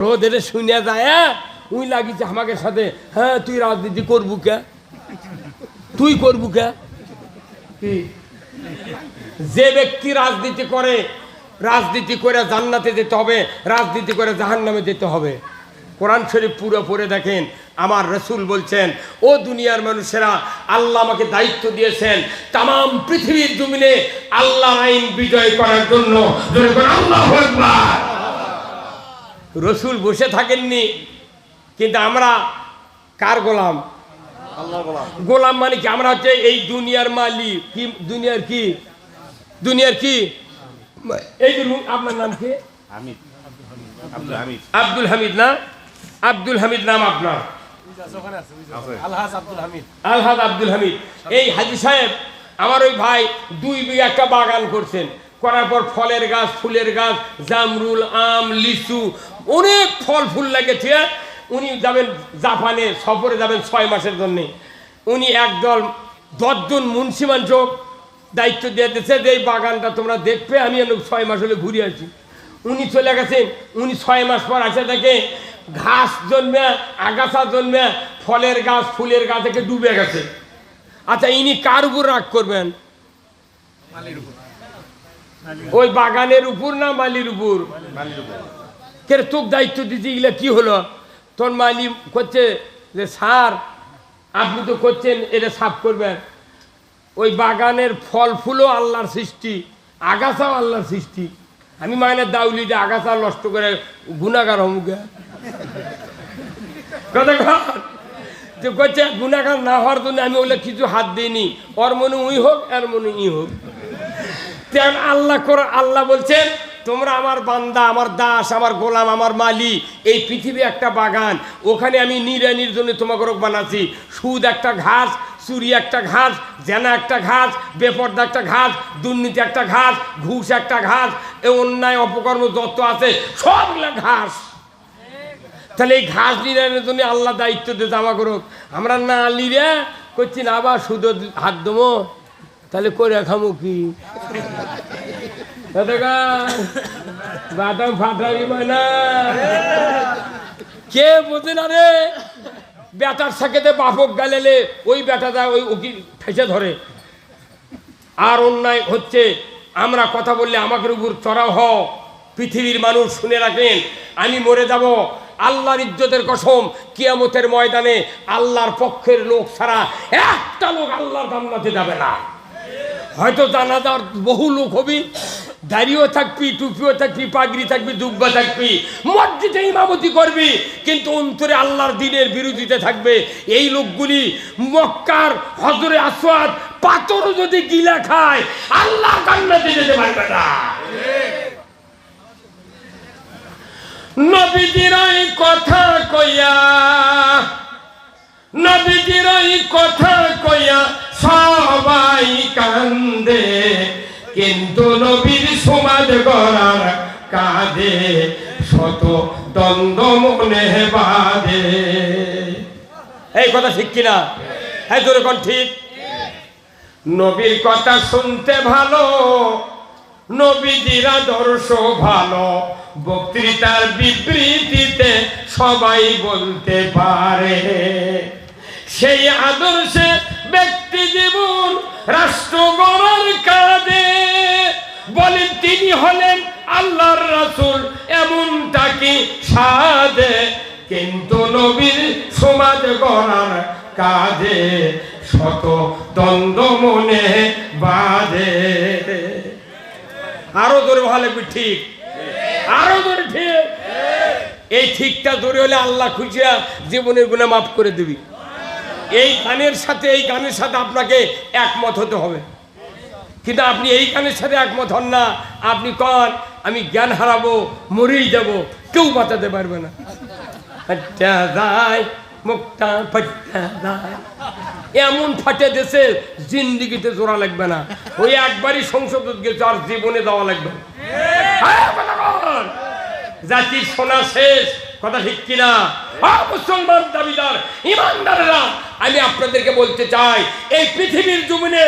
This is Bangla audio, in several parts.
ওদের শুনে যায় হ্যাঁ? উই লাগিছে আমাকে সাথে হ্যাঁ তুই রাজনীতি করবু কে? তুই করবু কে? যে ব্যক্তি রাজনীতি করে রাজনীতি করে জান্নাতে যেতে হবে, রাজনীতি করে জাহান নামে যেতে হবে। কোরআন শরীফ পুরো পড়ে দেখেন, আমার রসুল বলছেন, ও দুনিয়ার মানুষেরা, আল্লাহ আমাকে দায়িত্ব দিয়েছেন তাম পৃথিবীর জমিনে আল্লাহ আইন বিজয় করার জন্য। আল্লাহু। রসুল বসে থাকেননি কিন্তু আমরা কার গোলাম? গোলাম। মানে কি? আমরা হচ্ছে এই দুনিয়ার মালিক। কি দুনিয়ার কি? দুনিয়ার কি? এই যে আপনার নাম কি? আব্দুল হামিদ। আব্দুল হামিদ না? আব্দুল হামিদ নাম আপনার। আলহাজ আব্দুল হামিদ। আলহাদ আব্দুল হামিদ। এই হাজি সাহেব আমার ওই ভাই দুই বিঘা একটা বাগান করছেন। করার পর ফলের গাছ, ফুলের গাছ, জামরুল, আম, লিচু, অনেক ফল ফুল লাগেছে উনি যাবেন জাপানে, সফরে যাবেন ছয় মাসের জন্যে। উনি একদল দশজন মুন্সিমান চোখ দায়িত্ব দিয়ে দিয়েছে যে, এই বাগানটা তোমরা দেখবে, আমি ছয় মাস হলে ঘুরে আসি। উনি চলে গেছেন উনি ছয় মাস পর আসে থেকে ঘাস জন্মে, আগাছা জন্মে, ফলের গাছ, ফুলের গাছ থেকে ডুবে গেছে। আচ্ছা ইনি কার উপর রাগ করবেন? ওই বাগানের উপর না মালির উপর? কে রে, তোকে দায়িত্ব দিতে গেলে কি হলো? তোর মালি করছে যে সার আপনি তো করছেন এটা সাফ করবেন। ওই বাগানের ফল ফুলও আল্লাহর সৃষ্টি আগাছাও আল্লাহর সৃষ্টি। আমি মানে দাউলি যে আগাছা নষ্ট করে গুণাগার হমুকে কর যে করছে গুণাগার না হওয়ার জন্য আমি ওগুলো কিছু হাত দিইনি। ওর মনে উই হোক এর মনে ই হোক। তেমন আল্লাহ করে আল্লাহ বলছেন, তোমরা আমার বান্দা, আমার দাস, আমার গোলাম, আমার মালি এই পৃথিবী একটা বাগান, ওখানে আমি নিরানির জন্য তোমাকে বানাচ্ছি। সুদ একটা ঘাস, চুরি একটা ঘাস, জেনা একটা ঘাস, বেপর্দা একটা ঘাস, দুর্নীতি একটা ঘাস, ঘুষ একটা ঘাস, এ অন্যায়, অপকর্ম যত আছে, সবগুলো ঘাস। তাহলে এই ঘাস নিরানের জন্য আল্লাহ দায়িত্ব দিতে জামা করুক আমরা না লিরে করছি না, আবার সুদ হাত দেবো তাহলে করে খামো কি? বাদাম ফাটাবি না কে বোঝে না রে? বেটার সাথে বাপক গালেলে ওই বেটাটা ওই উকিল ঠেসে ধরে। আর অন্যায় হচ্ছে, আমরা কথা বললে আমাকে উপর চড়াও হও পৃথিবীর মানুষ শুনে রাখেন, আমি মরে যাব। আল্লাহর ইজ্জতের কসম, কিয়ামতের ময়দানে আল্লাহর পক্ষের লোক ছাড়া একটা লোক আল্লাহর জান্নাতে যাবে না। হয়তো জানাজার বহু লোক হবি। দাড়িও থাকবি, টুপিও থাকবি, পাগড়ি থাকবি, দুব্বা থাকবি, মসজিদে ইমামতি করবি, কিন্তু অন্তরে আল্লাহর দিনের বিরোধিতা থাকবে। এই লোকগুলি মক্কার হজরে আসওয়াদ পাথরও যদি গিলা খায়, আল্লাহ জান্নাতে যেতে পারবে না। কথা কইয়া, নবীজির কথা কইয়া সবাই কান্দে কিন্তু নবীর সমাজ গড়ার কাঁদে শত দ্বন্দ্ব মনে বাদে এই কথা ঠিক কিনা? হ্যাঁ তোর কোন ঠিক নবীর কথা শুনতে ভালো নবীজির আদর্শ ভালো বক্তৃতার বিবৃতিতে সবাই বলতে পারে। সেই আদর্শে ব্যক্তি জীবন রাষ্ট্র গড়ার কাজে বলেন তিনি হলেন আল্লাহর রাসূল, এমনটা কি সাদে? কিন্তু নবীর সমাজ গড়ার কাজে শত দ্বন্দ্ব মনে বাজে। আরও জোরে ভালো ঠিক? আরও জোরে ঠিক? এই ঠিকটা জোরে হলে আল্লাহ খুশিয়া জীবনের গুণে মাফ করে দিবি। এই গানের সাথে এই গানের সাথে আপনাকে একমত হতে হবে। কিন্তু আপনি এই গানের সাথে একমত হন না। আপনি কন আমি জ্ঞান হারাবো মরেই যাব কেউ বাঁচাতে পারবে না। এমন ফাটে দেশে জিন্দিগিতে জোড়া লাগবে না। ওই একবারই সংসদ গেছে আর জীবনে দেওয়া লাগবে হ্যাঁ, জাতির সোনা শেষ কথা ঠিক কিনা? মুসলমান দাবিদার ইমানদারেরা আমি আপনাদেরকে বলতে চাই এই পৃথিবীর জমিনে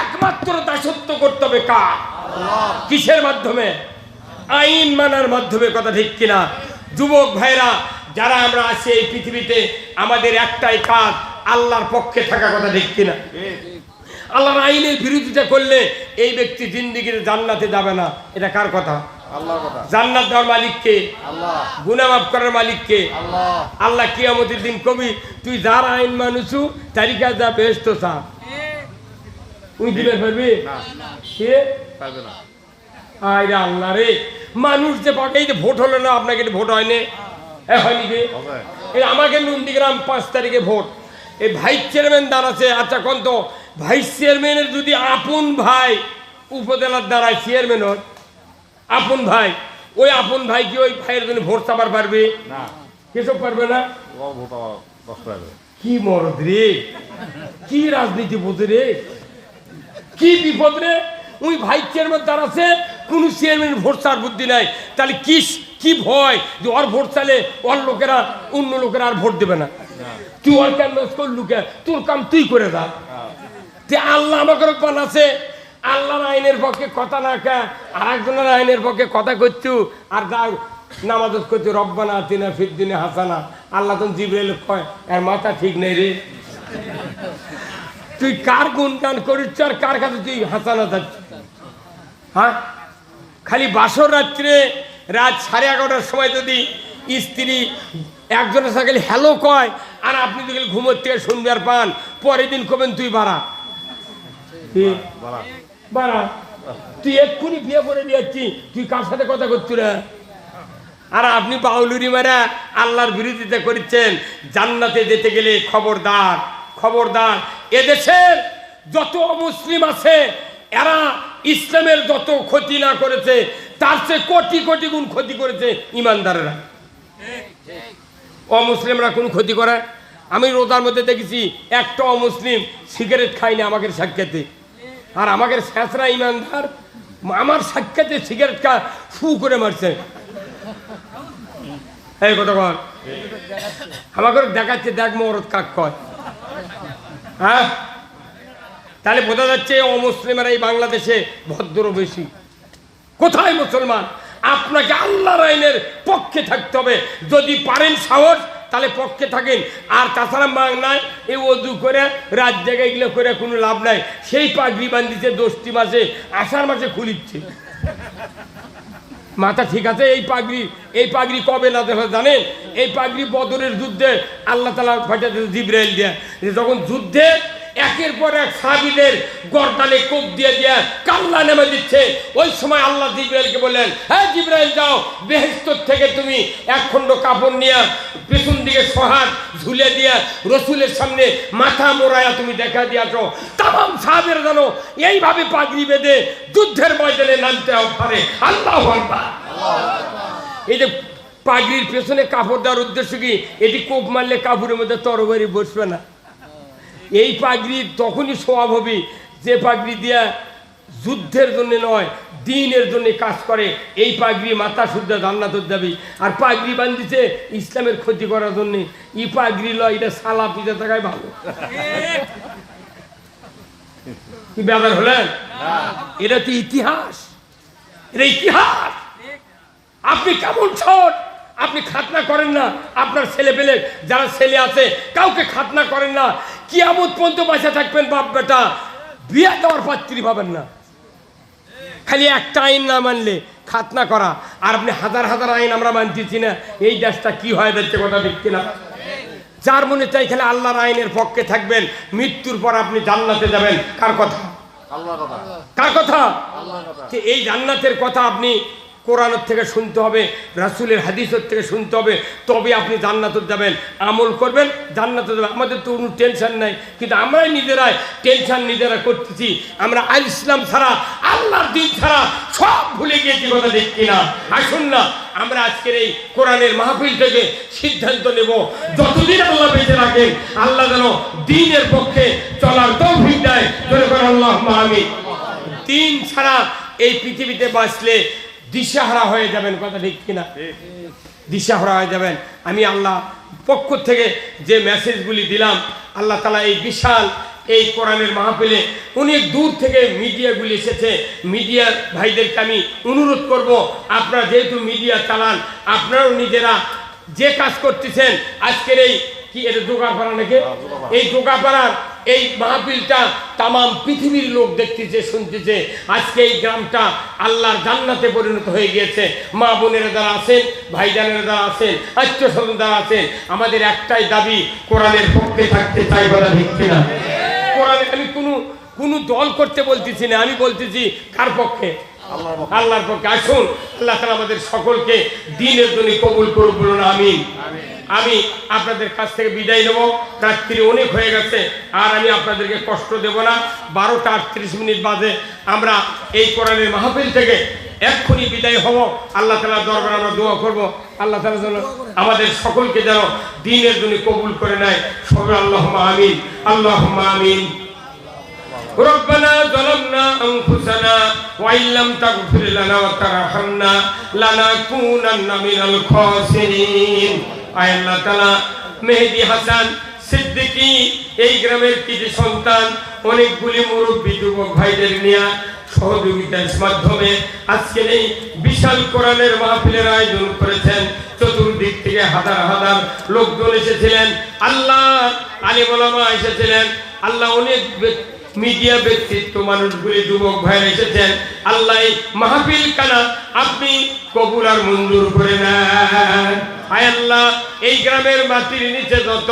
একমাত্র দাসত্ব করতে হবে কার? কিসের মাধ্যমে? আইন মানার মাধ্যমে কথা ঠিক কিনা? যুবক ভাইরা যারা আমরা আছি এই পৃথিবীতে আমাদের একটাই কাজ আল্লাহর পক্ষে থাকা কথা ঠিক কিনা? আল্লাহর আইনের বিরোধিতা করলে এই ব্যক্তি জিন্দিগির জান্নাতে যাবে না। এটা কার কথা কথা? জান্নাত দেওয়ার মালিককে মাফ করার মালিককে আল্লাহ। আল্লাহ কিয়ামতের দিন কবি তুই যার আইন মানুষু তারিকা যা বেহেস্ত চা উই দিবে পারবি পারবে না। আরে আল্লাহ রে মানুষ যে এই যে ভোট হলো না আপনাকে ভোট হয়নি? আমাকে নন্দীগ্রাম পাঁচ তারিখে ভোট। এই ভাইস চেয়ারম্যান দাঁড়াচ্ছে আচ্ছা কোন তো? ভাইস চেয়ারম্যানের যদি আপন ভাই উপজেলার দ্বারা চেয়ারম্যান হয় আপন ভাই ওই আপন ভাই কি ওই ভাইয়ের জন্য ভোট চাবার পারবে? না। কেসব পারবে না? কি মরদ রে? কি রাজনীতি বোঝে রে? কি বিপদ রে? ওই ভাইস চেয়ারম্যান দাঁড়াচ্ছে কোন চেয়ারম্যান ভোট চার বুদ্ধি নাই। তাহলে কি কি ভয় যে ওর ভোট চালে ওর লোকেরা অন্য লোকেরা আর ভোট দেবে না? তুই ওর কেন কে? তোর কাম তুই করে দা। তে আল্লাহ আমাকে বানাছে আল্লাহর আইনের পক্ষে কথা না কে আর একজনের আইনের পক্ষে কথা করছু আর যা নামাজ করছু রব্বানা তিনা ফিদ্দিনে হাসানা। আল্লাহ তখন জিব্রাইল কয়, এর মাথা ঠিক নেই রে। তুই কার গুণগান করিস আর কার কাছে তুই হাসানা যাচ্ছিস হ্যাঁ? খালি বাসর রাত্রে, রাত সাড়ে এগারোটার সময় যদি স্ত্রী একজনের সাথে খালি হ্যালো কয়, আর আপনি যদি ঘুমোর থেকে শুনবার পান, পরের দিন কবেন তুই বাড়া। বাড়া, তুই এক্ষুনি বিয়ে করে দিয়েছি তুই কার সাথে কথা করছিস রে? আর আপনি বাউলুরি মারা আল্লাহর বিরোধিতা করছেন, জান্নাতে যেতে গেলে খবরদার খবরদার। এদেশের যত অমুসলিম আছে, এরা ইসলামের যত ক্ষতি না করেছে, তার চেয়ে কোটি কোটি গুণ ক্ষতি করেছে ইমানদারেরা। অমুসলিমরা কোন ক্ষতি করে? আমি রোজার মধ্যে দেখেছি, একটা অমুসলিম সিগারেট খায়নি আমাকে সাক্ষাতে। আর আমাকে শেষরা ইমানদার। আমার সাক্ষাতে সিগারেট খা ফু করে মারছে। আমাকে দেখাচ্ছে, দেখ মরদ কাক কয়। হ্যাঁ? তাহলে বোঝা যাচ্ছে অমুসলিমেরা এই বাংলাদেশে ভদ্র বেশি। কোথায় মুসলমান? আপনাকে আল্লাহর আইনের পক্ষে থাকতে হবে। যদি পারেন সাহস তাহলে পক্ষে থাকেন। আর তাছাড়া মাং নাই এই অজু করে রাত জায়গায় এগুলো করে কোনো লাভ নাই। সেই পাগড়ি বান্ধিছে, দশটি মাসে, আষাঢ় মাসে খুলিচ্ছে। মাথা ঠিক আছে এই পাগড়ি? এই পাগড়ি কবে না দেখা জানেন? এই পাগড়ি বদরের যুদ্ধে আল্লাহ তালা ফাটাতে জিব্রাইল দেয়। যখন যুদ্ধে একের পর এক সাহাবিদের গরদানে কোপ দিয়ে দিয়ে কামলা নেমে দিচ্ছে। ওই সময় আল্লাহ জিব্রাইলকে বললেন হ্যাঁ জিব্রাইল যাও বেহেস্তর থেকে তুমি এক খণ্ড কাপড় নিয়ে পেছন দিকে সহাত ঝুলে দিয়ে রসুলের সামনে মাথা মোড়ায়া তুমি দেখা দিয়াছ। তাম সাহাবের জানো এইভাবে পাগড়ি বেঁধে যুদ্ধের ময়দানে নামতে পারে। আল্লাহ এই যে পাগড়ির পেছনে কাপড় দেওয়ার উদ্দেশ্য কি? এটি কোপ মারলে কাপড়ের মধ্যে তরবারি বসবে না। এই পাগড়ি তখনই স্বভাব হবে যে পাগড়ি দিয়া যুদ্ধের জন্য নয়, দিনের জন্য কাজ করে। এই পাগড়ি মাথা শুদ্ধ, জান্নাত যাবে আর পাগড়ি বান্ধিছে ইসলামের ক্ষতি করার জন্য। ই পাগড়ি লয়, এটা সালা পিজা থাকায় ভালো। কি ব্যাপার হলেন? এটা তো ইতিহাস। এটা ইতিহাস। আপনি কেমন ছোট? আপনি খাতনা করেন না। আপনার ছেলে পেলে, যারা ছেলে আছে, কাউকে খাতনা করেন না। কিয়ামত পর্যন্ত বাঁচা থাকবেন বাপ বেটা। বিয়ে দেওয়ার পাত্রী পাবেন না। খালি একটা আইন না মানলে খাতনা করা। আর আপনি হাজার হাজার আইন আমরা মানতেছি না। এই দেশটা কি হয় দেখতে কথা দেখছি না। যার মনে চাই খেলে আল্লাহর আইনের পক্ষে থাকবেন মৃত্যুর পর আপনি জান্নাতে যাবেন। কার কথা? কার কথা? এই জান্নাতের কথা আপনি কোরআনের থেকে শুনতে হবে, রাসুলের হাদিসের থেকে শুনতে হবে, তবে আপনি জান্নাতে যাবেন, আমল করবেন জান্নাতে যাবেন। আমাদের তো কোনো টেনশন নাই, কিন্তু আমরাই নিজেরাই টেনশন নিজেরা করতেছি। আমরা আল ইসলাম ছাড়া, আল্লাহর দিন ছাড়া সব ভুলে গিয়েছি কথা দেখছি না আসুন না, আমরা আজকের এই কোরআনের মাহফিল থেকে সিদ্ধান্ত নেব। যতদিন আল্লাহ বেঁচে রাখেন আল্লাহ যেন দিনের পক্ষে চলার তৌফিক দেয়। আল্লাহ আমি দিন ছাড়া এই পৃথিবীতে বাঁচলে দিশাহারা হয়ে যাবেন কথা ঠিক কিনা? দিশাহারা হয়ে যাবেন। আমি আল্লাহ পক্ষ থেকে যে মেসেজগুলি দিলাম আল্লাহ তালা এই বিশাল এই কোরআনের মাহফিলে অনেক দূর থেকে মিডিয়াগুলি এসেছে। মিডিয়া ভাইদেরকে আমি অনুরোধ করব আপনারা যেহেতু মিডিয়া চালান আপনারাও নিজেরা যে কাজ করতেছেন আজকের এই কি এটা জোগাড়পাড়া নাকি? এই জোগাড়পাড়ার এই মাহফিলটা তাম পৃথিবীর লোক দেখতেছে শুনতেছে। আজকে এই গ্রামটা আল্লাহর জান্নাতে পরিণত হয়ে গিয়েছে। মা বোনেরা যারা আছেন ভাইজানেরা যারা আছেন আত্মীয় স্বজন যারা আছেন আমাদের একটাই দাবি কোরআনের পক্ষে থাকতে চাই বলা ঠিক না কোরআনে আমি কোনো কোনো দল করতে বলতেছি না আমি বলতেছি কার পক্ষে? আল্লাহর পক্ষে। আসুন আল্লাহ তালা আমাদের সকলকে দিনের জন্য কবুল করুক বলুন আমি আমি আপনাদের কাছ থেকে বিদায় নেব রাত্রি অনেক হয়ে গেছে আর আমি আপনাদেরকে কষ্ট দেব না বারোটা আটত্রিশ মিনিট বাজে আমরা এই কোরআনের মাহফিল থেকে এক্ষুনি বিদায় হব আল্লাহ তালা দরবার আমরা দোয়া করব আল্লাহ তালা যেন আমাদের সকলকে যেন দিনের জন্য কবুল করে নেয় সবাই আল্লাহ আমিন আল্লাহ আমিন ربنا ظلمنا أنفسنا وإن لم تغفر لنا وترحمنا لنكونن من الخاسرين আয় আল্লাহ তাআলা মেহেদি হাসান সিদ্দিকী, এই গ্রামের কিছু সন্তান, অনেকগুলি মুরব্বী যুবক ভাইদের নিয়ে সহযোগিতার মাধ্যমে আজকের এই বিশাল কোরআনের মাহফিলের আয়োজন করেছেন। চতুর্দিক থেকে হাজার হাজার লোকজন এসেছিলেন। আল্লাহ আলিম এসেছিলেন। আল্লাহ অনেক মিডিয়া ব্যক্তিত্ব মানুষগুলি যুবক ভাইয়ের এসেছেন, আল্লাহ মাহফিল কানা আপনি কবুল আর মঞ্জুর করে নেন। আয় আল্লাহ, এই গ্রামের মাটির নিচে যত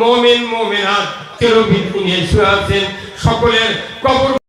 মমিন মমিনাত চিরবিদ নিয়ে আছেন, সকলের কবর